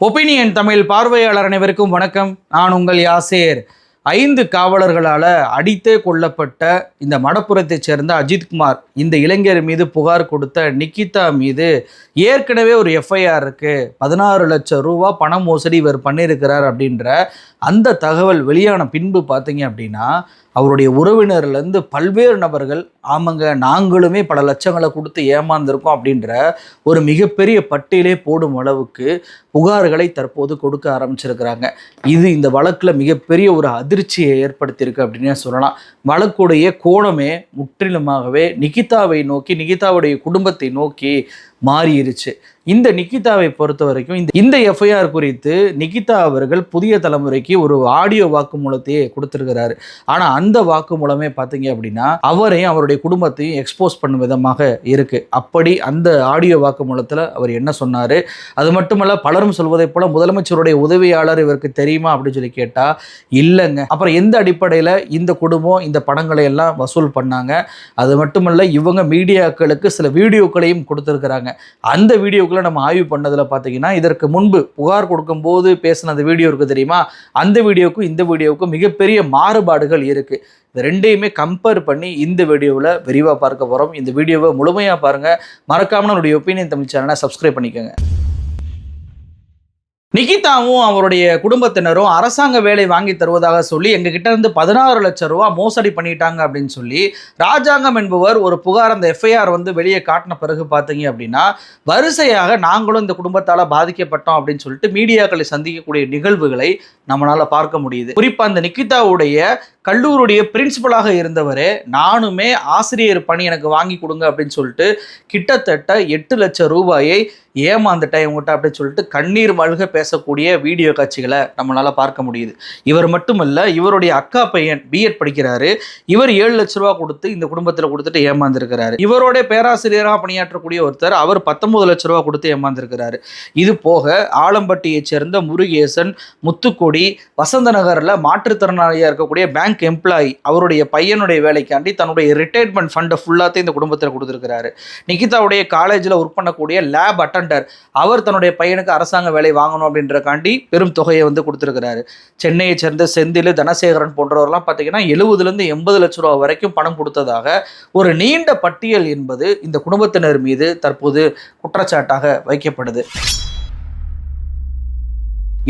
Opinion Tamil பார்வையாளர் அனைவருக்கும் வணக்கம். நான் உங்கள் யாசேர். ஐந்து காவலர்களால் அடித்தே கொல்லப்பட்ட இந்த மடப்புறத்தைச் சேர்ந்த அஜித்குமார் இந்த இளைஞர் மீது புகார் கொடுத்த நிக்கிதா மீது ஏற்கனவே ஒரு எஃப்ஐஆர் இருக்குது பதினாறு லட்சம் ரூபா பண மோசடி இவர் பண்ணியிருக்கிறார் அப்படின்ற அந்த தகவல் வெளியான பின்பு பார்த்தீங்க அப்படின்னா அவருடைய உறவினர்லேருந்து பல்வேறு நபர்கள் ஆமாங்க நாங்களுமே பல லட்சங்களை கொடுத்து ஏமாந்துருக்கோம் அப்படின்ற ஒரு மிகப்பெரிய பட்டியலே போடும் அளவுக்கு புகார்களை தற்போது கொடுக்க ஆரம்பிச்சிருக்கிறாங்க. இது இந்த வழக்கில் மிகப்பெரிய ஒரு அதிர்ச்சியை ஏற்படுத்தியிருக்கு அப்படின்னே சொல்லலாம். வழக்குடைய கோணமே முற்றிலுமாகவே நிகிதாவை நோக்கி நிகிதாவுடைய குடும்பத்தை நோக்கி மாறிடுச்சு இந்த நிகிதாவை பொறுத்த வரைக்கும் இந்த இந்த எஃப்ஐஆர் குறித்து நிகிதா அவர்கள் புதிய தலைமுறைக்கு ஒரு ஆடியோ வாக்குமூலத்தையே கொடுத்துருக்கிறாரு. ஆனால் அந்த வாக்குமூலமே பார்த்தீங்க அப்படின்னா அவரையும் அவருடைய குடும்பத்தையும் எக்ஸ்போஸ் பண்ணும் விதமாக இருக்குது அப்படி அந்த ஆடியோ வாக்குமூலத்தில் அவர் என்ன சொன்னார்? அது மட்டுமல்ல பலரும் சொல்வதைப் போல முதலமைச்சருடைய உதவியாளர் இவருக்கு தெரியுமா அப்படின்னு சொல்லி கேட்டால் இல்லைங்க. அப்புறம் எந்த அடிப்படையில் இந்த குடும்பம் இந்த படங்களை எல்லாம் வசூல் பண்ணாங்க? அது மட்டுமல்ல இவங்க மீடியாக்களுக்கு சில வீடியோக்களையும் கொடுத்துருக்குறாங்க. அந்த வீடியோக்களை நம்ம ஆய்வு பண்ணதில் பார்த்தீங்கன்னா இதற்கு முன்பு புகார் கொடுக்கும்போது பேசின அந்த வீடியோ இருக்குது தெரியுமா? அந்த வீடியோக்கும் இந்த வீடியோவுக்கும் மிகப்பெரிய மாறுபாடுகள் இருக்குது இது ரெண்டையுமே கம்பேர் பண்ணி இந்த வீடியோவில் விரிவாக பார்க்க போகிறோம் இந்த வீடியோவை முழுமையாக பாருங்கள் மறக்காமல் நம்மளுடைய ஒப்பீனியன் தமிழ் சேனலை சப்ஸ்கிரைப் பண்ணிக்கோங்க. நிகிதாவும் அவருடைய குடும்பத்தினரும் அரசாங்க வேலை வாங்கி தருவதாக சொல்லி எங்ககிட்ட இருந்து பதினாறு லட்சம் ரூபா மோசடி பண்ணிட்டாங்க அப்படின்னு சொல்லி ராஜாங்கம் என்பவர் ஒரு புகார் அந்த எஃப்ஐஆர் வந்து வெளியே காட்டின பிறகு பார்த்தீங்க அப்படின்னா வரிசையாக நாங்களும் இந்த குடும்பத்தால் பாதிக்கப்பட்டோம் அப்படின்னு சொல்லிட்டு மீடியாக்களை சந்திக்கக்கூடிய நிகழ்வுகளை நம்மளால் பார்க்க முடியுது. குறிப்பாக அந்த நிகிதாவுடைய கல்லூருடைய பிரின்சிபலாக இருந்தவர் நானுமே ஆசிரியர் பணி எனக்கு வாங்கி கொடுங்க அப்படின்னு சொல்லிட்டு கிட்டத்தட்ட எட்டு லட்சம் ரூபாயை ஏமாந்துட்டேன் இவங்ககிட்ட அப்படின்னு சொல்லிட்டு கண்ணீர் மழுக பேசக்கூடிய வீடியோ காட்சிகளை நம்மளால் பார்க்க முடியுது. இவர் மட்டுமல்ல இவருடைய அக்கா பையன் பிஎட் படிக்கிறாரு. இவர் ஏழு லட்ச ரூபா கொடுத்து இந்த குடும்பத்தில் கொடுத்துட்டு ஏமாந்துருக்கிறாரு. இவரோட பேராசிரியராக பணியாற்றக்கூடிய ஒருத்தர் அவர் பத்தொன்பது லட்ச ரூபா கொடுத்து ஏமாந்துருக்கிறாரு. இது போக ஆலம்பட்டியைச் சேர்ந்த முருகேசன் முத்துக்கொடி வசந்த நகரில் மாற்றுத்திறனாளியாக இருக்கக்கூடிய பேங்க் எம்ப்ளாயி அவருடைய பையனுடைய வேலைக்காண்டி தன்னுடைய ரிட்டையர்மெண்ட் ஃபண்டை ஃபுல்லாத்தையும் இந்த குடும்பத்தில் கொடுத்துருக்கிறாரு. நிகிதாவுடைய காலேஜில் ஒர்க் பண்ணக்கூடிய லேப் அட்டண்டர் அவர் தன்னுடைய பையனுக்கு அரசாங்க வேலை வாங்கணும் அப்படின்றக்காண்டி பெரும் தொகையை வந்து கொடுத்துருக்கிறாரு. சென்னையை சேர்ந்த செந்தில் தனசேகரன் போன்றவர்லாம் பார்த்தீங்கன்னா எழுபதுலேருந்து எண்பது லட்ச ரூபா வரைக்கும் பணம் கொடுத்ததாக ஒரு நீண்ட பட்டியல் என்பது இந்த குடும்பத்தினர் மீது தற்போது குற்றச்சாட்டாக வைக்கப்படுது.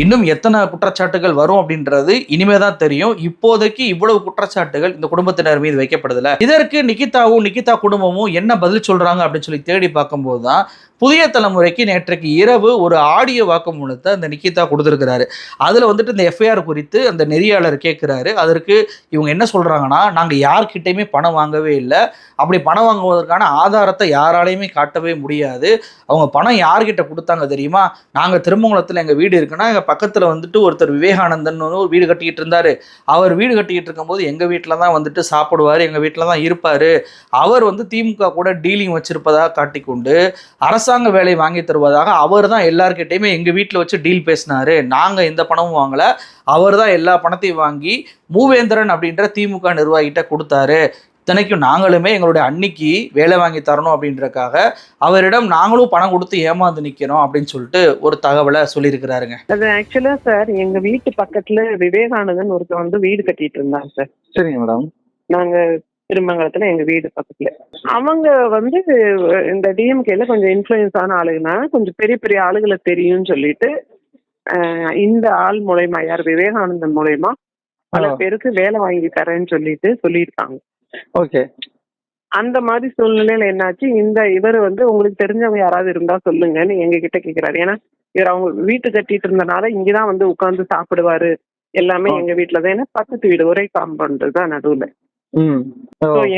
இன்னும் எத்தனை குற்றச்சாட்டுகள் வரும் அப்படின்றது இனிமே தான் தெரியும். இப்போதைக்கு இவ்வளவு குற்றச்சாட்டுகள் இந்த குடும்பத்தினர் மீது வைக்கப்படுதுல இதற்கு நிகிதாவும் நிகிதா குடும்பமும் என்ன பதில் சொல்றாங்க அப்படின்னு சொல்லி தேடி பார்க்கும்போது தான் புதிய தலைமுறைக்கு நேற்றைக்கு இரவு ஒரு ஆடியோ வாக்குமூலத்தை அந்த நிக்கிதா கொடுத்துருக்கிறாரு. அதில் வந்துட்டு இந்த எஃப்ஐஆர் குறித்து அந்த நெறியாளர் கேட்குறாரு. அதற்கு இவங்க என்ன சொல்கிறாங்கன்னா நாங்கள் யார்கிட்டையுமே பணம் வாங்கவே இல்லை. அப்படி பணம் வாங்குவதற்கான ஆதாரத்தை யாராலையுமே காட்டவே முடியாது. அவங்க பணம் யார்கிட்ட கொடுத்தாங்க தெரியுமா? நாங்கள் திருமங்கலத்தில் எங்கள் வீடு இருக்குன்னா எங்கள் பக்கத்தில் வந்துட்டு ஒருத்தர் விவேகானந்தன் ஒரு வீடு கட்டிக்கிட்டு இருந்தார். அவர் வீடு கட்டிக்கிட்டு இருக்கும்போது எங்கள் வீட்டில் தான் வந்துட்டு சாப்பிடுவார் எங்கள் வீட்டில் தான் இருப்பார். அவர் வந்து திமுக கூட டீலிங் வச்சிருப்பதாக காட்டிக்கொண்டு அரசாங்க வேலை வாங்கி தருவதாக அவர் தான் எல்லார்கிட்டையுமே எங்கள் வீட்டில் வச்சு டீல் பேசினாரு. நாங்கள் எந்த பணமும் வாங்கலை. அவர் தான் எல்லா பணத்தையும் வாங்கி மூவேந்திரன் அப்படின்ற திமுக நிர்வாகிகிட்ட கொடுத்தாரு. இத்தனைக்கும் நாங்களுமே எங்களுடைய அன்னிக்கு வேலை வாங்கி தரணும் அப்படின்றக்காக அவரிடம் நாங்களும் பணம் கொடுத்து ஏமாந்து நிற்கிறோம் அப்படின்னு சொல்லிட்டு ஒரு தகவலை சொல்லியிருக்கிறாருங்க. அது ஆக்சுவலா சார் எங்க வீட்டு பக்கத்துல விவேகானந்தன் ஒருத்தர் வந்து வீடு கட்டிட்டு இருந்தாங்க சார். சரிங்க மேடம். நாங்க திருமங்கலத்துல எங்க வீடு பக்கத்துல. அவங்க வந்து இந்த டிஎம்கேல கொஞ்சம் இன்ஃப்ளூயன்ஸ் ஆன ஆளுங்கன்னா கொஞ்சம் பெரிய பெரிய ஆளுகளை தெரியும்னு சொல்லிட்டு இந்த ஆள் மூலயமா யார் விவேகானந்தன் மூலயமா பல. பேருக்கு வேலை வாங்கி தரேன்னு சொல்லிட்டு சொல்லியிருக்காங்க. ஓகே. அந்த மாதிரி சூழ்நிலையில என்னாச்சு? இந்த இவர் வந்து உங்களுக்கு தெரிஞ்சவங்க யாராவது இருந்தா சொல்லுங்கன்னு எங்க கிட்ட கேக்குறாரு. ஏன்னா இவர் அவங்க வீட்டு கட்டிட்டு இருந்தனால இங்கதான் வந்து உட்கார்ந்து சாப்பிடுவாரு. எல்லாமே. எங்க வீட்டுல தான் ஏன்னா பக்கத்து வீடு ஒரே காம்பவுண்ட் தான் நடுவுல.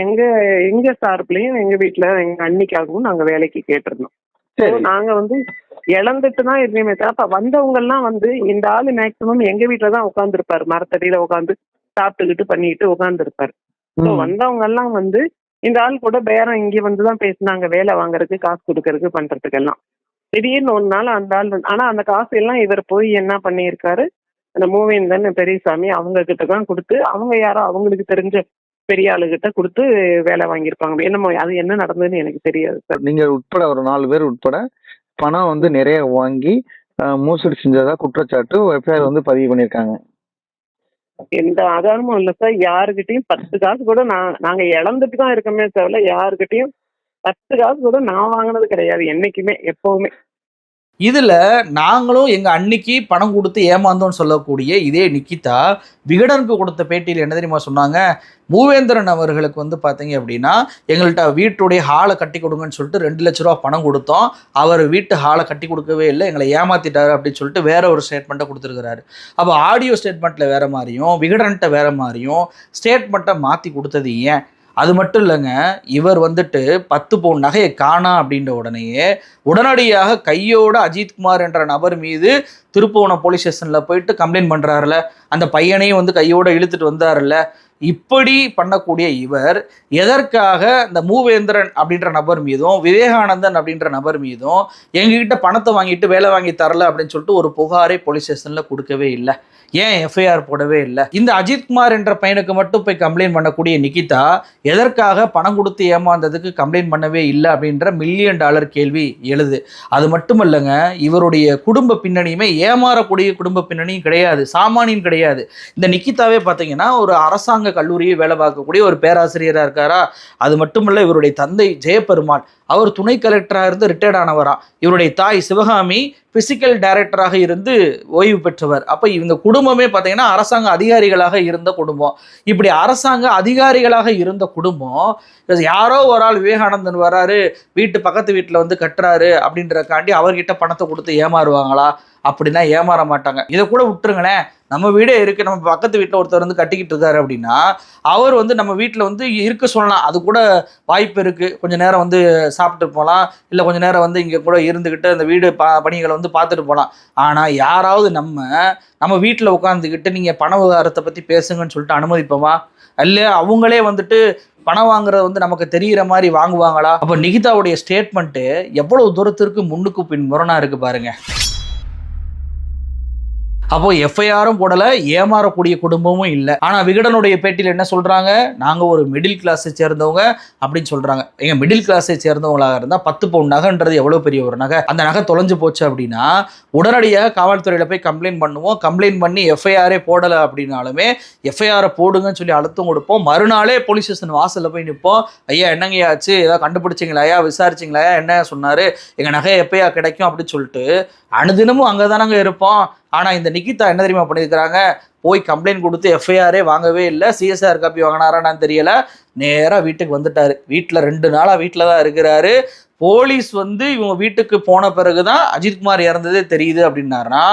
எங்க எங்க சார்பிலையும் எங்க வீட்டுல எங்க அன்னிக்காகவும் நாங்க வேலைக்கு கேட்டிருந்தோம். நாங்க வந்து இழந்துட்டு தான் இருந்தோமே தவிர அப்ப வந்தவங்க எல்லாம் வந்து இந்த ஆளு மேக்சிமம் எங்க வீட்டுல தான் உட்காந்துருப்பாரு மரத்தடியில உட்காந்து சாப்பிட்டுக்கிட்டு பண்ணிட்டு உட்காந்துருப்பாரு வந்தவங்க எல்லாம் வந்து இந்த ஆள் கூட பேரம் இங்க வந்து தான் பேசினாங்க. வேலை வாங்குறதுக்கு காசு கொடுக்கறதுக்கு பண்றதுக்கு எல்லாம் திடீர்னு ஒரு நாள் அந்த ஆள் ஆனா அந்த காசு எல்லாம் இவர் போய் என்ன பண்ணியிருக்காரு? அந்த மூவேந்தன் பெரியசாமி அவங்க கிட்ட தான் கொடுத்து அவங்க யாரோ அவங்களுக்கு தெரிஞ்ச பெரிய ஆளுகிட்ட கொடுத்து வேலை வாங்கியிருப்பாங்க. என்னமோ அது என்ன நடந்ததுன்னு எனக்கு தெரியாது சார் நீங்க உட்பட ஒரு நாலு பேர் உட்பட பணம் வந்து நிறைய வாங்கி மோசடி செஞ்சதா குற்றச்சாட்டு எஃப்ஐஆர் வந்து பதிவு பண்ணியிருக்காங்க. எந்த ஆதாரமும் இல்ல சார் யாருக்கிட்டையும் பத்து காசு கூட நான் நாங்க இழந்துட்டு தான் இருக்கோமே தவிர யாருக்கிட்டையும் பத்து காசு கூட நான் வாங்கினது கிடையாது. என்னைக்குமே எப்பவுமே. இதில் நாங்களும் எங்கள் அன்னைக்கு பணம் கொடுத்து ஏமாந்தோம்னு சொல்லக்கூடிய இதே நிக்கிதா விகடனுக்கு கொடுத்த பேட்டியில் என்ன தெரியுமா சொன்னாங்க? மூவேந்திரன் அவர்களுக்கு வந்து பார்த்தீங்க அப்படின்னா எங்கள்கிட்ட வீட்டுடைய ஹாலை கட்டி கொடுங்கன்னு சொல்லிட்டு ரெண்டு லட்ச ரூபா பணம் கொடுத்தோம். அவர் வீட்டு ஹாலை கட்டி கொடுக்கவே இல்லை எங்களை ஏமாத்திட்டாரு அப்படின்னு சொல்லிட்டு வேற ஒரு ஸ்டேட்மெண்ட்டை கொடுத்துருக்கிறாரு. அப்போ ஆடியோ ஸ்டேட்மெண்ட்டில் வேற மாதிரியும் விகடன்கிட்ட வேற மாதிரியும் ஸ்டேட்மெண்ட்டை மாற்றி கொடுத்தது ஏன்? அது மட்டும் இல்லைங்க இவர் வந்துட்டு பத்து பவுன் நகையை காணா அப்படின்ற உடனேயே உடனடியாக கையோட அஜித்குமார் என்ற நபர் மீது திருப்புவனம் போலீஸ் ஸ்டேஷனில் போயிட்டு கம்ப்ளைண்ட் பண்ணுறாருல அந்த பையனையும் வந்து கையோட இழுத்துட்டு வந்தாருல்ல. இப்படி பண்ணக்கூடிய இவர் எதற்காக இந்த மூவேந்திரன் அப்படின்ற நபர் மீதும் விவேகானந்தன் அப்படின்ற நபர் மீதும் எங்ககிட்ட பணத்தை வாங்கிட்டு வேலை வாங்கி தரல அப்படின்னு சொல்லிட்டு ஒரு புகாரை போலீஸ் ஸ்டேஷனில் கொடுக்கவே இல்லை. ஏன் எஃப்ஐஆர் போடவே இல்லை? இந்த அஜித்குமார் என்ற பையனுக்கு மட்டும் போய் கம்ப்ளைண்ட் பண்ணக்கூடிய நிகிதா எதற்காக பணம் கொடுத்து ஏமாந்ததுக்கு கம்ப்ளைண்ட் பண்ணவே இல்லை அப்படின்ற மில்லியன் டாலர் கேள்வி எழுது. அது மட்டும் இல்லைங்க இவருடைய குடும்ப பின்னணியுமே ஏமாறக்கூடிய குடும்ப பின்னணியும் கிடையாது சாமானியும் கிடையாது. இந்த நிக்கிதாவே பார்த்தீங்கன்னா ஒரு அரசாங்க கல்லூரியை வேலை பார்க்கக்கூடிய ஒரு பேராசிரியராக இருக்காரா? அது மட்டுமல்ல இவருடைய தந்தை ஜெயபெருமாள் அவர் துணை கலெக்டராக இருந்து ரிட்டையர்ட் ஆனவரா. இவருடைய தாய் சிவகாமி பிசிக்கல் டைரக்டராக இருந்து ஓய்வு பெற்றவர். அப்போ இந்த குடும்பமே பார்த்தீங்கன்னா அரசாங்க அதிகாரிகளாக இருந்த குடும்பம். இப்படி அரசாங்க அதிகாரிகளாக இருந்த குடும்பம் யாரோ ஒரு ஆள் விவேகானந்தன் வராரு வீட்டு பக்கத்து வீட்டில் வந்து கட்டுறாரு அப்படின்றக்காண்டி அவர்கிட்ட பணத்தை கொடுத்து ஏமாறுவாங்களா? அப்படின்னா ஏமாற மாட்டாங்க. இதை கூட விட்டுருங்களேன். நம்ம வீடே இருக்குது நம்ம பக்கத்து வீட்டில் ஒருத்தர் வந்து கட்டிக்கிட்டு இருக்காரு அப்படின்னா அவர் வந்து நம்ம வீட்டில் வந்து இருக்க சொல்லலாம். அது கூட வாய்ப்பு இருக்குது கொஞ்ச நேரம் வந்து சாப்பிட்டு போகலாம். இல்லை கொஞ்சம் நேரம் வந்து இங்கே கூட இருந்துக்கிட்டு அந்த வீடு பா பணிகளை வந்து பார்த்துட்டு போகலாம். ஆனால் யாராவது நம்ம நம்ம வீட்டில் உட்காந்துக்கிட்டு நீங்கள் பண விவகாரத்தை பற்றி பேசுங்கன்னு சொல்லிட்டு அனுமதிப்போமா? இல்லை அவங்களே வந்துட்டு பணம் வாங்குறது வந்து நமக்கு தெரிகிற மாதிரி வாங்குவாங்களா? அப்போ நிகிதாவுடைய ஸ்டேட்மெண்ட்டு எவ்வளவு தூரத்திற்கு முன்னுக்கு பின் முரணாக இருக்குது பாருங்கள் அப்போ எஃப்ஐஆரும் போடல ஏமாறக்கூடிய குடும்பமும் இல்லை. ஆனா விகடனுடைய பேட்டியில் என்ன சொல்றாங்க? நாங்க ஒரு மிடில் கிளாஸை சேர்ந்தவங்க அப்படின்னு சொல்றாங்க. எங்க மிடில் கிளாஸை சேர்ந்தவங்களாக இருந்தா பத்து பவுன் நகைன்றது எவ்வளவு பெரிய ஒரு நகை? அந்த நகை தொலைஞ்சு போச்சு அப்படின்னா உடனடியாக காவல்துறையில போய் கம்ப்ளைண்ட் பண்ணுவோம். கம்ப்ளைண்ட் பண்ணி எஃப்ஐஆரே போடலை அப்படின்னாலுமே எஃப்ஐஆரை போடுங்கன்னு சொல்லி அழுத்தம் கொடுப்போம். மறுநாளே போலீஸ் ஸ்டேஷன் வாசல்ல போய் நிற்போம். ஐயா என்னங்கய்யா ஆச்சு? ஏதாவது கண்டுபிடிச்சிங்களா ஐயா? விசாரிச்சிங்களா என்ன சொன்னாரு? எங்க நகை எப்பயா கிடைக்கும் அப்படின்னு சொல்லிட்டு அனுதினமும் அங்கே தானங்க இருப்போம். ஆனால் இந்த நிகிதா என்ன தெரியுமா பண்ணியிருக்கிறாங்க போய் கம்ப்ளைண்ட் கொடுத்து எஃப்ஐஆரே வாங்கவே இல்லை. சிஎஸ்ஆர் காப்பி வாங்கினாரான்னு தெரியல. நேராக வீட்டுக்கு வந்துட்டார். வீட்டில் ரெண்டு நாளாக வீட்டில் தான் இருக்கிறாரு. போலீஸ் வந்து இவங்க வீட்டுக்கு போன பிறகு தான் அஜித்குமார் இறந்ததே தெரியுது அப்படின்னாருன்னா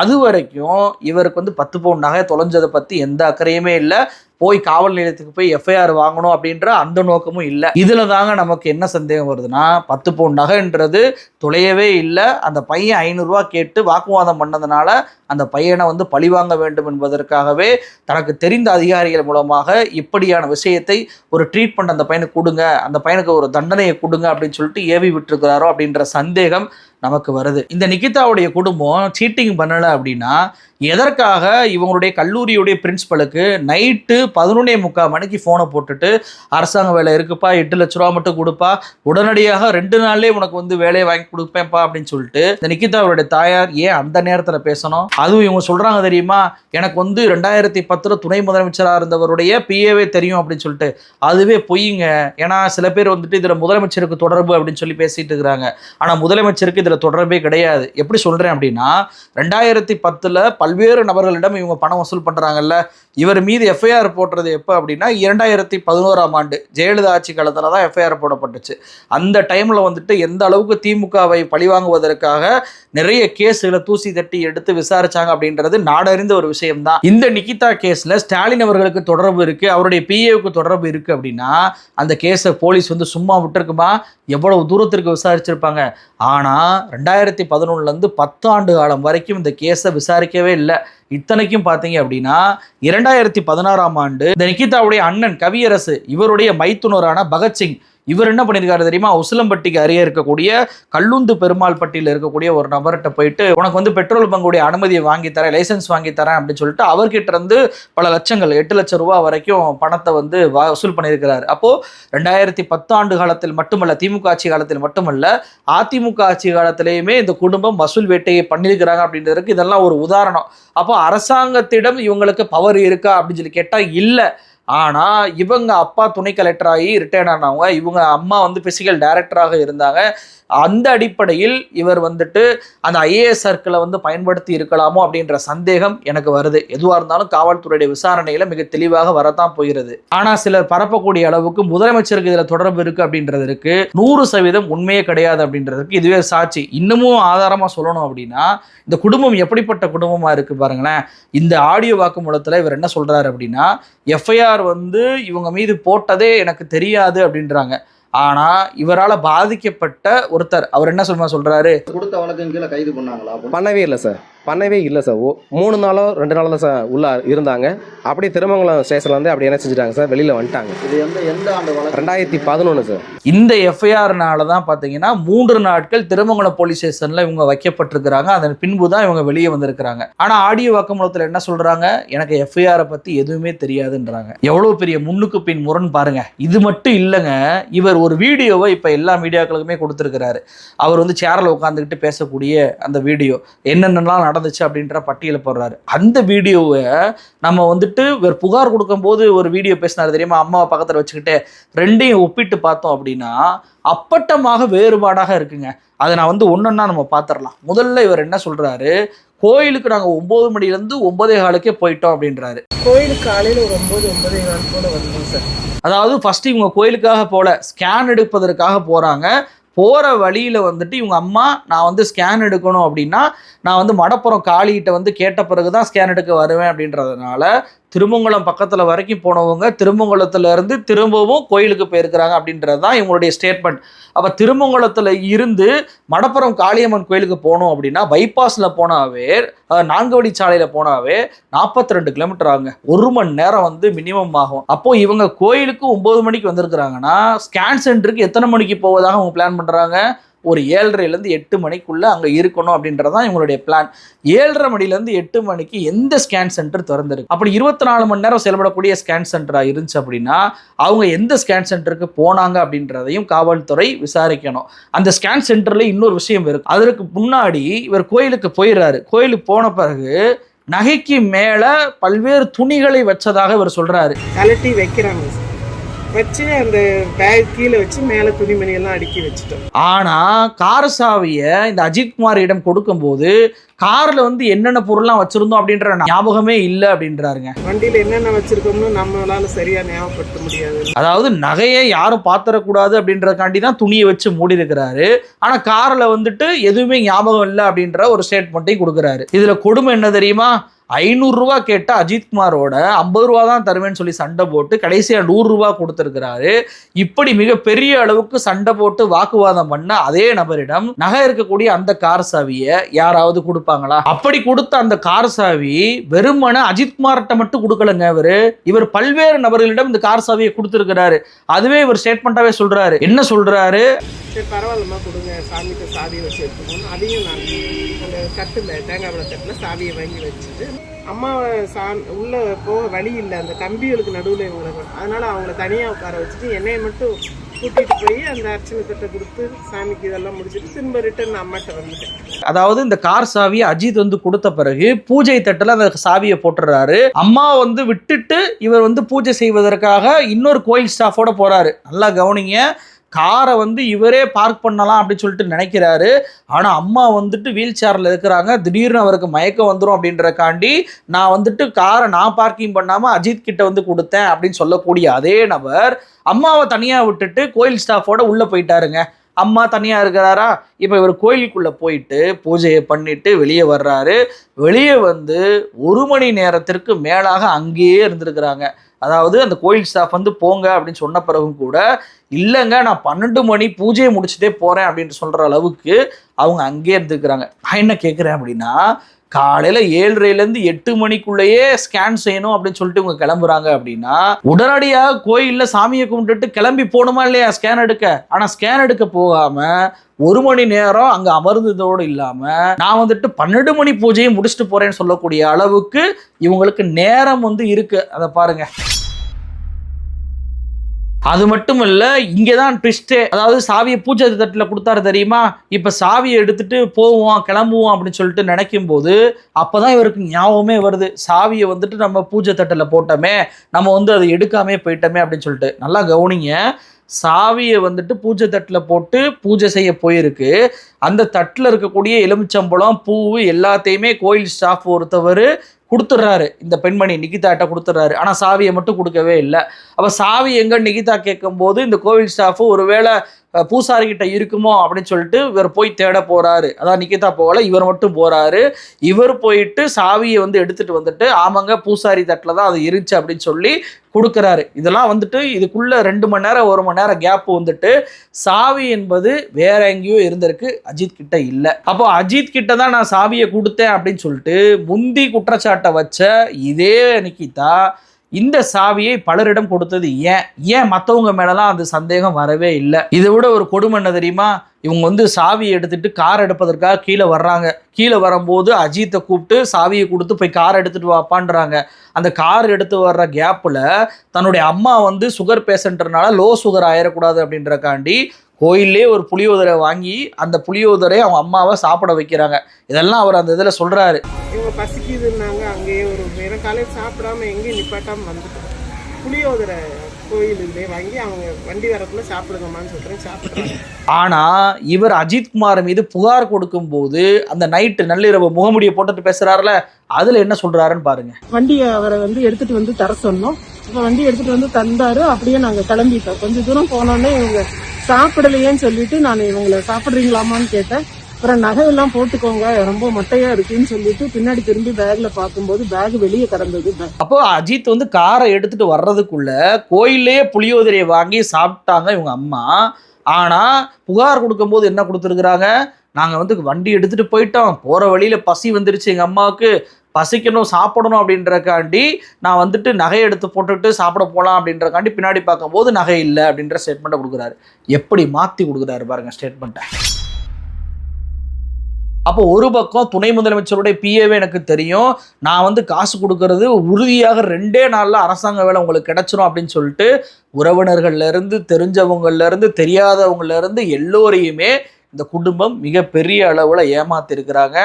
அது வரைக்கும் இவருக்கு வந்து பத்து பவுன் நகை தொலைஞ்சதை பற்றி எந்த அக்கறையுமே இல்லை. போய் காவல் நிலையத்துக்கு போய் எஃப்ஐஆர் வாங்கணும் அப்படின்ற அந்த நோக்கமும் இல்லை. இதில் தாங்க நமக்கு என்ன சந்தேகம் வருதுன்னா பத்து பவுன் நகைன்றது தொலையவே இல்லை. அந்த பையன் ஐநூறுரூவா கேட்டு வாக்குவாதம் பண்ணதுனால அந்த பையனை வந்து பழிவாங்க வேண்டும் என்பதற்காகவே தனக்கு தெரிந்த அதிகாரிகள் மூலமாக இப்படியான விஷயத்தை ஒரு ட்ரீட்மெண்ட் அந்த பையனுக்கு கொடுங்க அந்த பையனுக்கு ஒரு தண்டனையை கொடுங்க அப்படின்னு சொல்லிட்டு ஏவி விட்டுருக்கிறாரோ அப்படின்ற சந்தேகம் நமக்கு வருது. இந்த நிகிதாவுடைய குடும்பம் சீட்டிங் பண்ணலை அப்படின்னா எதற்காக இவங்களுடைய கல்லூரியுடைய பிரின்சிபலுக்கு நைட்டு பதினொன்னே முக்கால் மணிக்கு ஃபோனை போட்டுட்டு அரசாங்க வேலை இருக்குப்பா எட்டு லட்ச ரூபா மட்டும் கொடுப்பா உடனடியாக ரெண்டு நாள்லேயே உனக்கு வந்து வேலையை வாங்கி கொடுப்பேன்ப்பா அப்படின்னு சொல்லிட்டு இந்த நிகிதாவுடைய தாயார் ஏன் அந்த நேரத்தில் பேசணும்? அதுவும் இவங்க சொல்கிறாங்க தெரியுமா? எனக்கு வந்து ரெண்டாயிரத்தி பத்தில் துணை முதலமைச்சராக இருந்தவருடைய பிஏவே தெரியும் அப்படின்னு சொல்லிட்டு. அதுவே பொய்யுங்க ஏன்னா சில பேர் வந்துட்டு இதில் முதலமைச்சருக்கு தொடர்பு அப்படின்னு சொல்லி பேசிட்டு இருக்கிறாங்க. ஆனால் முதலமைச்சருக்கு இதில் தொடர்பே கிடையாது. எப்படி சொல்கிறேன் அப்படின்னா ரெண்டாயிரத்தி பத்தில் பல்வேறு நபர்களிடம் இவங்க பணம் வசூல் பண்ணுறாங்கல்ல இவர் மீது எஃப்ஐஆர் போடுறது எப்போ அப்படின்னா இரண்டாயிரத்தி பதினோராம் ஆண்டு ஜெயலலிதா ஆட்சி காலத்தில் தான் எஃப்ஐஆர் போடப்பட்டுச்சு. அந்த டைமில் வந்துட்டு எந்த அளவுக்கு திமுகவை பழிவாங்குவதற்காக நிறைய கேஸுகளை தூசி தட்டி எடுத்து விசாரிச்சாங்க அப்படின்றது நாடறிந்த ஒரு விஷயம்தான். இந்த நிகிதா கேஸில் ஸ்டாலின் அவர்களுக்கு தொடர்பு இருக்குது அவருடைய பிஏவுக்கு தொடர்பு இருக்குது அப்படின்னா அந்த கேஸை போலீஸ் வந்து சும்மா விட்டுருக்குமா? எவ்வளவு தூரத்திற்கு விசாரிச்சிருப்பாங்க? ஆனால் ரெண்டாயிரத்தி பதினொன்னுலேருந்து பத்தாண்டு காலம் வரைக்கும் இந்த கேஸை விசாரிக்கவே இல்லை. இத்தனைக்கும் பார்த்தீங்க அப்படின்னா இரண்டாயிரத்தி பதினாறாம் ஆண்டு இந்த நிகிதாவுடைய அண்ணன் கவியரசு இவருடைய மைத்துனரான பகத்சிங் இவர் என்ன பண்ணியிருக்காரு தெரியுமா? உசிலம்பட்டிக்கு அருகே இருக்கக்கூடிய கல்லுந்து பெருமாள் பட்டியில் இருக்கக்கூடிய ஒரு நபர்கிட்ட போயிட்டு உனக்கு வந்து பெட்ரோல் பங்குடைய அனுமதியை வாங்கி தரேன் லைசன்ஸ் வாங்கி தரேன் அப்படின்னு சொல்லிட்டு அவர்கிட்ட இருந்து பல லட்சங்கள் எட்டு லட்சம் ரூபா வரைக்கும் பணத்தை வந்து வசூல் பண்ணியிருக்கிறார். அப்போது ரெண்டாயிரத்தி பத்து ஆண்டு காலத்தில் மட்டுமல்ல திமுக ஆட்சி காலத்தில் மட்டுமல்ல அதிமுக ஆட்சி காலத்திலேயுமே இந்த குடும்பம் வசூல் வேட்டையை பண்ணியிருக்கிறாங்க அப்படின்றதுக்கு இதெல்லாம் ஒரு உதாரணம். அப்போ அரசாங்கத்திடம் இவங்களுக்கு பவர் இருக்கா அப்படின்னு சொல்லி கேட்டால் இல்லை. ஆனால் இவங்க அப்பா துணை கலெக்டர் ஆகி ரிட்டையர்ட் ஆனவங்க இவங்க அம்மா வந்து பிசிக்கல் டைரக்டராக இருந்தாங்க. அந்த அடிப்படையில் இவர் வந்துட்டு அந்த ஐஏஎஸ் சர்க்கிளை வந்து பயன்படுத்தி இருக்கலாமோ அப்படின்ற சந்தேகம் எனக்கு வருது. எதுவாக இருந்தாலும் காவல்துறையுடைய விசாரணையில் மிக தெளிவாக வரத்தான் போகிறது. ஆனால் சிலர் பரப்பக்கூடிய அளவுக்கு முதலமைச்சருக்கு இதில் தொடர்பு இருக்குது அப்படின்றதற்கு நூறு சதவீதம் உண்மையே கிடையாது அப்படின்றதுக்கு இதுவே சாட்சி. இன்னமும் ஆதாரமாக சொல்லணும் அப்படின்னா இந்த குடும்பம் எப்படிப்பட்ட குடும்பமாக இருக்குது பாருங்களேன். இந்த ஆடியோ வாக்குமூலத்தில் இவர் என்ன சொல்கிறாரு அப்படின்னா எஃப்ஐஆர் வந்து இவங்க மீது போட்டதே எனக்கு தெரியாது அப்படின்றாங்க. ஆனா இவரால பாதிக்கப்பட்ட ஒருத்தர் அவர் என்ன சொல்லுமா சொல்றாரு? கொடுத்த வழக்கின் கீழே கைது பண்ணாங்களா? பண்ணவே இல்லை சார். பண்ணவே இல்லை சார். ஓ மூணு நாளோ ரெண்டு நாளோ தான் சார் உள்ள இருந்தாங்க. அப்படியே திருமங்கலம் ஸ்டேஷனில் வந்து அப்படி என்ன செஞ்சுட்டாங்க சார் வெளியில் வந்துட்டாங்க. இது எந்த எந்த ஆண்டு வழக்கு? ரெண்டாயிரத்தி பதினொன்று சார். இந்த எஃப்ஐஆர்னால தான் பார்த்தீங்கன்னா மூன்று நாட்கள் திருமங்கலம் போலீஸ் ஸ்டேஷன்ல இவங்க வைக்கப்பட்டிருக்கிறாங்க. அதன் பின்பு தான் இவங்க வெளியே வந்திருக்கிறாங்க. ஆனா ஆடியோ வாக்குமூலத்தில் என்ன சொல்றாங்க? எனக்கு எஃப்ஐஆரை பத்தி எதுவுமே தெரியாதுன்றாங்க. எவ்வளவு பெரிய முன்னுக்கு பின் முரண் பாருங்க. இது மட்டும் இல்லைங்க இவர் ஒரு வீடியோவை இப்ப எல்லா மீடியாக்களுக்குமே கொடுத்துருக்கிறாரு. அவர் வந்து சேரில் உட்காந்துக்கிட்டு பேசக்கூடிய அந்த வீடியோ. என்னென்னலாம் நடந்துச்சு அப்படின்ற பட்டியலை போடுறாரு. அந்த வீடியோவை நம்ம வந்துட்டு இவர் புகார் கொடுக்கும்போது ஒரு வீடியோ பேசினாரு தெரியுமா? அம்மாவை பக்கத்தில் வச்சுக்கிட்டு ரெண்டையும் ஒப்பிட்டு பார்த்தோம் அப்படின்னா அப்பட்டமாக வேறுபாடாக இருக்குங்க. அதை நான் வந்து ஒன்றொன்னா நம்ம பார்த்துடலாம் முதல்ல இவர் என்ன சொல்றாரு? கோயிலுக்கு நாங்கள் ஒம்பது மணிலேருந்து ஒன்பதே காலுக்கே போயிட்டோம் அப்படின்றாரு. கோயிலுக்கு காலையில் ஒரு ஒம்பது ஒன்பதே கால் போல வந்தோம் சார். அதாவது ஃபர்ஸ்ட் இவங்க கோயிலுக்காக போல ஸ்கேன் எடுப்பதற்காக போறாங்க. போகிற வழியில் வந்துட்டு இவங்க அம்மா நான் வந்து ஸ்கேன் எடுக்கணும் அப்படின்னா நான் வந்து மடப்புறம் காளிகிட்ட வந்து கேட்ட பிறகு தான் ஸ்கேன் எடுக்க வருவேன் அப்படின்றதுனால திருமங்கலம் பக்கத்தில் வரைக்கும் போனவங்க திருமங்கலத்துல இருந்து திரும்பவும் கோயிலுக்கு போயிருக்கிறாங்க அப்படின்றது தான் இவங்களுடைய ஸ்டேட்மெண்ட் அப்போ திருமங்கலத்தில் இருந்து மடப்புறம் காளியம்மன் கோயிலுக்கு போகணும் அப்படின்னா பைபாஸில் போனாவே அஹ், நான்கு வழி போனாவே நாற்பத்தி ரெண்டு கிலோமீட்டர் ஆகுங்க. ஒரு மணி நேரம் வந்து மினிமம் ஆகும். அப்போது இவங்க கோயிலுக்கு ஒம்பது மணிக்கு வந்திருக்கிறாங்கன்னா ஸ்கேன் சென்டருக்கு எத்தனை மணிக்கு போவதாக அவங்க பிளான் பண்ணுறாங்க ஒரு ஏழரைலேருந்து எட்டு மணிக்குள்ளே அங்கே இருக்கணும் அப்படின்றது தான் இவங்களுடைய பிளான் ஏழரை மணிலேருந்து எட்டு மணிக்கு எந்த ஸ்கேன் சென்டர் திறந்துருக்கு? அப்படி இருபத்தி நாலு மணி நேரம் செயல்படக்கூடிய ஸ்கேன் சென்டராக இருந்துச்சு அப்படின்னா அவங்க எந்த ஸ்கேன் சென்டருக்கு போனாங்க அப்படின்றதையும் காவல்துறை விசாரிக்கணும். அந்த ஸ்கேன் சென்டர்ல இன்னொரு விஷயம் இருக்கு. அதற்கு முன்னாடி இவர் கோயிலுக்கு போயிடுறாரு கோயிலுக்கு போன பிறகு நகைக்கு மேலே பல்வேறு துணிகளை வச்சதாக இவர் சொல்கிறாரு கலட்டி வைக்கிறாங்க வச்சு அந்த பேக் கீழே வச்சு மேலே துணிமணி எல்லாம் அடுக்கி வச்சுட்டோம். ஆனா கார் சாவியை இந்த அஜித்குமாரிடம் கொடுக்கும்போது கார்ல வந்து என்னென்ன பொருள்லாம் வச்சிருந்தோம் அப்படின்ற ஞாபகமே இல்லை அப்படின்றாருங்க. வண்டியில் என்னென்ன வச்சிருக்கோம்னு நம்மளால சரியா ஞாபகப்படுத்த முடியாது. அதாவது நகையை யாரும் பாத்திரக்கூடாது அப்படின்றதுக்காண்டி தான் துணியை வச்சு மூடி இருக்கிறாரு ஆனா கார்ல வந்துட்டு எதுவுமே ஞாபகம் இல்லை அப்படின்ற ஒரு ஸ்டேட்மெண்ட்டையும் கொடுக்குறாரு. இதுல கொடுமை என்ன தெரியுமா? ஐநூறுரூவா கேட்ட அஜித்குமாரோட ஐம்பது ரூபா தான் தருவேன்னு சொல்லி சண்டை போட்டு கடைசியாக நூறுரூவா கொடுத்துருக்கிறாரு. இப்படி மிகப்பெரிய அளவுக்கு சண்டை போட்டு வாக்குவாதம் பண்ண அதே நபரிடம் நகை இருக்கக்கூடிய அந்த கார் சாவியை யாராவது கொடுப்பாங்களா? அப்படி கொடுத்த அந்த கார் சாவி வெறுமனே அஜித்குமார்கிட்ட மட்டும் கொடுக்கலங்க இவர். இவர் பல்வேறு நபர்களிடம் இந்த கார் சாவியை கொடுத்துருக்கிறாரு. அதுவே இவர் ஸ்டேட்மெண்ட்டாகவே சொல்கிறாரு என்ன சொல்கிறாரு சரி பரவாயில்லம்மா கொடுங்க. சாமிக்கு சாவியை வச்சு எடுத்துக்கணும் அதையும் நான் அந்த தேங்காய் பழ தட்டில் சாவியை வாங்கி வச்சுட்டு அம்மாவை சா உள்ள போக வழி இல்லை. அந்த கம்பிகளுக்கு நடுவில் இவங்களை அதனால அவங்கள தனியாக உட்கார வச்சுட்டு என்னையை மட்டும் கூட்டிட்டு போய் அந்த அர்ச்சனை தட்டை கொடுத்து சாமிக்கு இதெல்லாம் முடிச்சுட்டு திரும்ப ரிட்டர்ன் அம்மாட்ட வந்துட்டேன். அதாவது இந்த கார் சாவியை அஜித் வந்து கொடுத்த பிறகு பூஜை தட்டில் அந்த சாவியை போட்டுறாரு அம்மா வந்து விட்டுட்டு இவர் வந்து பூஜை செய்வதற்காக இன்னொரு கோயில் ஸ்டாஃபோட போறாரு. நல்லா கவனிங்க. காரை வந்து இவரே பார்க் பண்ணலாம் அப்படின்னு சொல்லிட்டு நினைக்கிறாரு. ஆனால் அம்மா வந்துட்டு வீல் சேரில் இருக்கிறாங்க. திடீர்னு அவருக்கு மயக்கம் வந்துடும் அப்படின்றக்காண்டி நான் வந்துட்டு காரை நான் பார்க்கிங் பண்ணாமல் அஜித் கிட்ட வந்து கொடுத்தேன் அப்படின்னு சொல்லக்கூடிய அதே நபர் அம்மாவை தனியாக விட்டுட்டு கோயில் ஸ்டாஃபோட உள்ளே போயிட்டாருங்க. அம்மா தனியாக இருக்கிறாரா? இப்போ இவர் கோயிலுக்குள்ளே போயிட்டு பூஜையை பண்ணிட்டு வெளியே வர்றாரு. வெளியே வந்து ஒரு மணி நேரத்திற்கு மேலாக அங்கேயே இருந்திருக்கிறாங்க. அதாவது அந்த கோயில் ஸ்டாஃப் வந்து போங்க அப்படின்னு சொன்ன பிறகும் கூட இல்லைங்க நான் பன்னெண்டு மணி பூஜையை முடிச்சுட்டே போகிறேன் அப்படின்ட்டு சொல்கிற அளவுக்கு அவங்க அங்கேயே இருந்துக்கிறாங்க நான் என்ன கேட்குறேன் அப்படின்னா காலையில ஏழரைலேருந்து எட்டு மணிக்குள்ளேயே ஸ்கேன் செய்யணும் அப்படின்னு சொல்லிட்டு இவங்க கிளம்புறாங்க அப்படின்னா உடனடியாக கோயிலில் சாமியை கும்பிட்டுட்டு கிளம்பி போகணுமா இல்லையா ஸ்கேன் எடுக்க? ஆனால் ஸ்கேன் எடுக்க போகாமல் ஒரு மணி நேரம் அங்கே அமர்ந்ததோடு இல்லாமல் நான் வந்துட்டு பன்னெண்டு மணி பூஜையை முடிச்சுட்டு போகிறேன்னு சொல்லக்கூடிய அளவுக்கு இவங்களுக்கு நேரம் வந்து இருக்குது அதை பாருங்கள் அது மட்டும் இல்லை இங்கே தான் ட்விஸ்டே அதாவது சாவியை பூஜை தட்டில் கொடுத்தாரு தெரியுமா? இப்போ சாவியை எடுத்துட்டு போவோம் கிளம்புவோம் அப்படின்னு சொல்லிட்டு நினைக்கும் போது அப்பதான் இவருக்கு ஞாபகமே வருது. சாவியை வந்துட்டு நம்ம பூஜை தட்டில் போட்டோமே நம்ம வந்து அதை எடுக்காமே போயிட்டோமே அப்படின்னு சொல்லிட்டு. நல்லா கவனிங்க சாவியை வந்துட்டு பூஜை தட்டில் போட்டு பூஜை செய்ய போயிருக்கு. அந்த தட்டில் இருக்கக்கூடிய எலுமிச்சம்பழம் பூ எல்லாத்தையுமே கோயில் ஸ்டாஃப் ஒருத்தவர் கொடுத்துட்றாரு இந்த பெண்மணி நிகிதாட்ட கொடுத்துட்றாரு ஆனால் சாவியை மட்டும் கொடுக்கவே இல்லை. அப்போ சாவி எங்கே நிகிதா கேட்கும்போது இந்த கோவில் ஸ்டாஃபு ஒருவேளை பூசாரிக்கிட்ட இருக்குமோ அப்படின்னு சொல்லிட்டு இவர் போய் தேட போகிறாரு அதான் நிக்கிதா போகல இவர் மட்டும் போகிறாரு இவர் போயிட்டு சாவியை வந்து எடுத்துகிட்டு வந்துட்டு ஆமாங்க பூசாரி தட்டில் தான் அது இருந்துச்சு அப்படின்னு சொல்லி கொடுக்குறாரு. இதெல்லாம் வந்துட்டு இதுக்குள்ளே ரெண்டு மணி நேரம் ஒரு மணி நேரம் கேப் வந்துட்டு சாவி என்பது வேற எங்கேயோ இருந்திருக்கு அஜித் கிட்ட இல்லை. அப்போ அஜித் கிட்ட தான் நான் சாவியை கொடுத்தேன் அப்படின்னு சொல்லிட்டு முந்தி குற்றச்சாட்டை வச்ச இதே நிக்கிதா இந்த சாவியை பலரிடம் கொடுத்தது ஏன்? ஏன் மற்றவங்க மேலலாம் அந்த சந்தேகம் வரவே இல்லை? இதை விட ஒரு கொடுமை என்ன தெரியுமா? இவங்க வந்து சாவியை எடுத்துட்டு கார் எடுப்பதற்காக கீழே வர்றாங்க. கீழே வரும்போது அஜித்தை கூப்பிட்டு சாவியை கொடுத்து போய் கார் எடுத்துட்டு வாப்பான்றாங்க. அந்த கார் எடுத்து வர்ற கேப்பில் தன்னுடைய அம்மா வந்து சுகர் பேஷண்ட்றனால லோ சுகர் ஆயிடக்கூடாது அப்படின்றக்காண்டி கோயிலே ஒரு புளியோதரை வாங்கி அந்த புளியோதரை அவங்க அம்மாவை சாப்பிட வைக்கிறாங்க. இதெல்லாம் அவர் அந்த இதில் சொல்கிறாரு பசிக்குதுன்னாங்க அங்கேயே ஒரு காலையில் சாப்பிடாம எங்கேயும் நிப்பாட்டாம வந்துட்டோம். புளியோதரை கோயிலுலேயே வாங்கி அவங்க வண்டி வரக்குள்ள சாப்பிடுங்கம்மான்னு சொல்கிறேன் சாப்பிட்றாங்க. ஆனால் இவர் அஜித்குமார் மீது புகார் கொடுக்கும்போது அந்த நைட்டு நள்ளிரவு முகமுடியை போட்டுட்டு பேசுகிறாருல அதில் என்ன சொல்கிறாருன்னு பாருங்க. வண்டியை அவரை வந்து எடுத்துட்டு வந்து தர சொன்னோம். இப்ப வண்டி எடுத்துட்டு வந்து தந்தாரு அப்படியே நாங்க கிளம்பிட்டோம். கொஞ்ச தூரம் போனோடனே இவங்க சாப்பிடலையேன்னு சொல்லிட்டு நான் இவங்களை சாப்பிடுறீங்களாமான்னு கேட்டேன். அப்புறம் நகையெல்லாம் போட்டுக்கோங்க ரொம்ப மொட்டையா இருக்குன்னு சொல்லிட்டு பின்னாடி திரும்பி பேக்ல பார்க்கும்போது பேக் வெளியே கிடந்தது. அப்போ அஜித் வந்து காரை எடுத்துட்டு வர்றதுக்குள்ள கோயிலே புளியோதரையை வாங்கி சாப்பிட்டாங்க இவங்க அம்மா. ஆனால் புகார் கொடுக்கும்போது என்ன கொடுத்துருக்குறாங்க? நாங்கள் வந்து வண்டி எடுத்துட்டு போயிட்டோம். போகிற வழியில பசி வந்துருச்சு எங்கள் அம்மாவுக்கு. பசிக்கணும் சாப்பிடணும் அப்படின்றக்காண்டி நான் வந்துட்டு நகை எடுத்து போட்டுட்டு சாப்பிட போகலாம் அப்படின்றக்காண்டி பின்னாடி பார்க்கும்போது நகை இல்லை அப்படின்ற ஸ்டேட்மெண்ட்டை கொடுக்குறாரு. எப்படி மாற்றி கொடுக்குறாரு பாருங்க ஸ்டேட்மெண்ட்டை அப்போ ஒரு பக்கம் துணை முதலமைச்சருடைய பிஏவே எனக்கு தெரியும். நான் வந்து காசு கொடுக்கறது உறுதியாக ரெண்டே நாளில் அரசாங்க வேலை உங்களுக்கு கிடைச்சிரும் அப்படின்னு சொல்லிட்டு உறவினர்கள்லேருந்து தெரிஞ்சவங்கள்லேருந்து தெரியாதவங்கள்லேருந்து எல்லோரையுமே இந்த குடும்பம் மிகப்பெரிய அளவில் ஏமாத்திருக்கிறாங்க.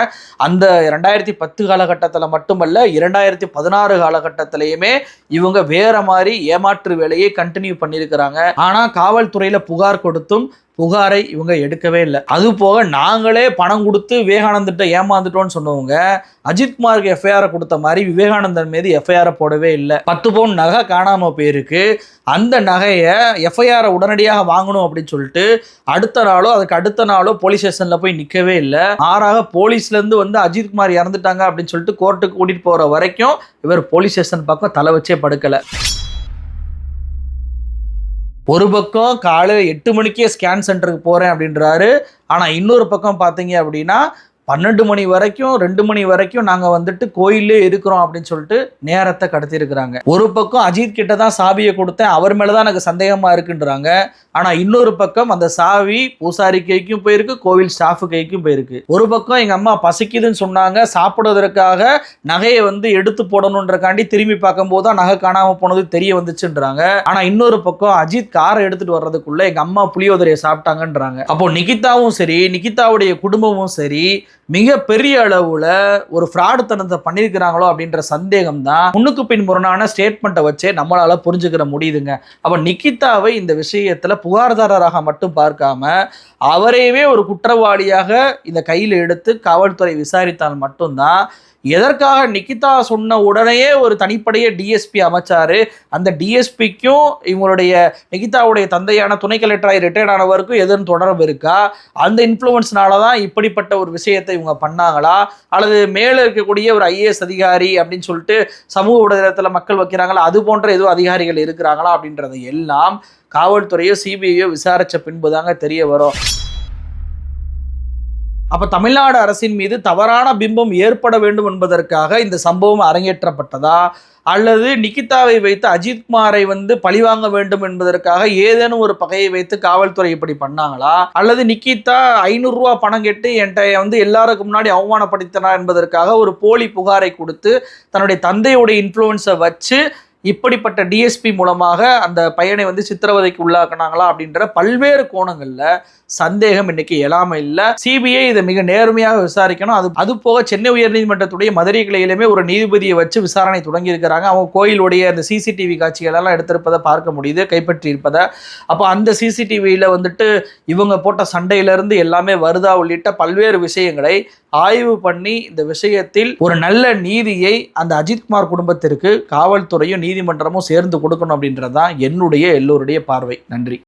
அந்த ரெண்டாயிரத்தி பத்து காலகட்டத்தில் மட்டுமல்ல இரண்டாயிரத்தி பதினாறு காலகட்டத்திலையுமே இவங்க வேற மாதிரி ஏமாற்று வேலையை கண்டினியூ பண்ணியிருக்கிறாங்க. ஆனால் காவல்துறையில் புகார் கொடுத்தும் புகாரை இவங்க எடுக்கவே இல்லை. அது போக நாங்களே பணம் கொடுத்து விவேகானந்திட்ட ஏமாந்துட்டோம்னு சொன்னவங்க அஜித்குமாருக்கு எஃப்ஐஆரை கொடுத்த மாதிரி விவேகானந்தன் மீது எஃப்ஐஆரை போடவே இல்லை. பத்து பவுன் நகை காணாம போயிருக்கு. அந்த நகையை எஃப்ஐஆரை உடனடியாக வாங்கணும் அப்படின்னு சொல்லிட்டு அடுத்த நாளோ அதுக்கு அடுத்த நாளோ போலீஸ் ஸ்டேஷன்ல போய் நிற்கவே இல்லை. மாறாக போலீஸ்லேருந்து வந்து அஜித்குமார் இறந்துட்டாங்க அப்படின்னு சொல்லிட்டு கோர்ட்டுக்கு கூட்டிட்டு போற வரைக்கும் இவர் போலீஸ் ஸ்டேஷன் பக்கம் தலை வச்சே படுக்கலை. ஒரு பக்கம் காலையில் எட்டு மணிக்கே ஸ்கேன் சென்டருக்கு போகிறேன் அப்படின்றாரு. ஆனால் இன்னொரு பக்கம் பார்த்தீங்க அப்படின்னா பன்னெண்டு மணி வரைக்கும் ரெண்டு மணி வரைக்கும் நாங்கள் வந்துட்டு கோயிலே இருக்கிறோம் அப்படின்னு சொல்லிட்டு நேரத்தை கடத்தியிருக்கிறாங்க. ஒரு பக்கம் அஜித் கிட்ட தான் சாவியை கொடுத்தேன் அவர் மேலே தான் எனக்கு சந்தேகமாக இருக்குன்றாங்க. ஆனால் இன்னொரு பக்கம் அந்த சாவி பூசாரி கைக்கும் போயிருக்கு கோவில் ஸ்டாஃபு கைக்கும் போயிருக்கு. ஒரு பக்கம் எங்கள் அம்மா பசிக்குதுன்னு சொன்னாங்க சாப்பிடுவதற்காக நகையை வந்து எடுத்து போடணுன்றக்காண்டி திரும்பி பார்க்கும்போது தான் நகை காணாமல் போனது தெரிய வந்துச்சுன்றாங்க. ஆனால் இன்னொரு பக்கம் அஜித் காரை எடுத்துட்டு வர்றதுக்குள்ள எங்க அம்மா புளியோதரையை சாப்பிட்டாங்கன்றாங்க. அப்போ நிகிதாவும் சரி நிகிதாவுடைய குடும்பமும் சரி மிக பெரிய அளவுல ஒரு ஃப்ராடுத்தனத்தை பண்ணியிருக்கிறாங்களோ அப்படின்ற சந்தேகம் தான் முன்னுக்கு பின் முரணான ஸ்டேட்மெண்ட்டை வச்சே நம்மளால புரிஞ்சுக்கிற முடியுதுங்க. அப்போ நிகிதாவை இந்த விஷயத்துல புகார்தாரராக மட்டும் பார்க்காம அவரையவே ஒரு குற்றவாளியாக இந்த கையில் எடுத்து காவல்துறை விசாரித்தால் மட்டும்தான் எதற்காக நிகிதா சொன்ன உடனேயே ஒரு தனிப்படையே டிஎஸ்பி அமைச்சாரு. அந்த டிஎஸ்பிக்கும் இவங்களுடைய நிகிதாவுடைய தந்தையான துணை கலெக்டராகி ரிட்டையர்ட் ஆனவருக்கும் எதுவும் தொடர்பு இருக்கா? அந்த இன்ஃப்ளூயன்ஸ்னால தான் இப்படிப்பட்ட ஒரு விஷயத்தை இவங்க பண்ணாங்களா? அல்லது மேலே இருக்கக்கூடிய ஒரு ஐஏஎஸ் அதிகாரி அப்படின்னு சொல்லிட்டு சமூக ஊடகத்தில் மக்கள் வைக்கிறாங்களா? அது போன்ற எதுவும் அதிகாரிகள் இருக்கிறாங்களா அப்படின்றது எல்லாம் காவல்துறையோ சிபிஐயோ விசாரித்த பின்பு தாங்க தெரிய வரும். அப்ப தமிழ்நாடு அரசின் மீது தவறான பிம்பம் ஏற்பட வேண்டும் என்பதற்காக இந்த சம்பவம் அரங்கேற்றப்பட்டதா? அல்லது நிகிதாவை வைத்து அஜித்குமாரை வந்து பழிவாங்க வேண்டும் என்பதற்காக ஏதேனும் ஒரு பகையை வைத்து காவல்துறை இப்படி பண்ணாங்களா? அல்லது நிகிதா ஐநூறுரூவா பணம் கேட்டு என்கிட்ட வந்து எல்லாருக்கும் முன்னாடி அவமானப்படுத்தினார் என்பதற்காக ஒரு போலி புகாரை கொடுத்து தன்னுடைய தந்தையுடைய இன்ஃப்ளூயன்ஸை வச்சு இப்படிப்பட்ட டிஎஸ்பி மூலமாக அந்த பையனை வந்து சித்திரவதைக்கு உள்ளாக்குனாங்களா அப்படின்ற பல்வேறு கோணங்களில் சந்தேகம் இன்னைக்கு எழாம இல்லை. சிபிஐ இதை மிக நேர்மையாக விசாரிக்கணும். அது அது போக சென்னை உயர்நீதிமன்றத்துடைய மதுரை கிளையிலுமே ஒரு நீதிபதியை வச்சு விசாரணை தொடங்கி இருக்கிறாங்க அவங்க கோயிலுடைய அந்த சிசிடிவி காட்சிகள் எல்லாம் எடுத்திருப்பதை பார்க்க முடியுது கைப்பற்றி இருப்பதை அப்போ அந்த சிசிடிவியில் வந்துட்டு இவங்க போட்ட சண்டையிலிருந்து எல்லாமே வருதா உள்ளிட்ட பல்வேறு விஷயங்களை ஆய்வு பண்ணி இந்த விஷயத்தில் ஒரு நல்ல நீதியை அந்த அஜித்குமார் குடும்பத்திற்கு காவல்துறையும் நீதிமன்றமும் சேர்ந்து கொடுக்கணும் அப்படின்றது தான் என்னுடைய எல்லோருடைய பார்வை. நன்றி.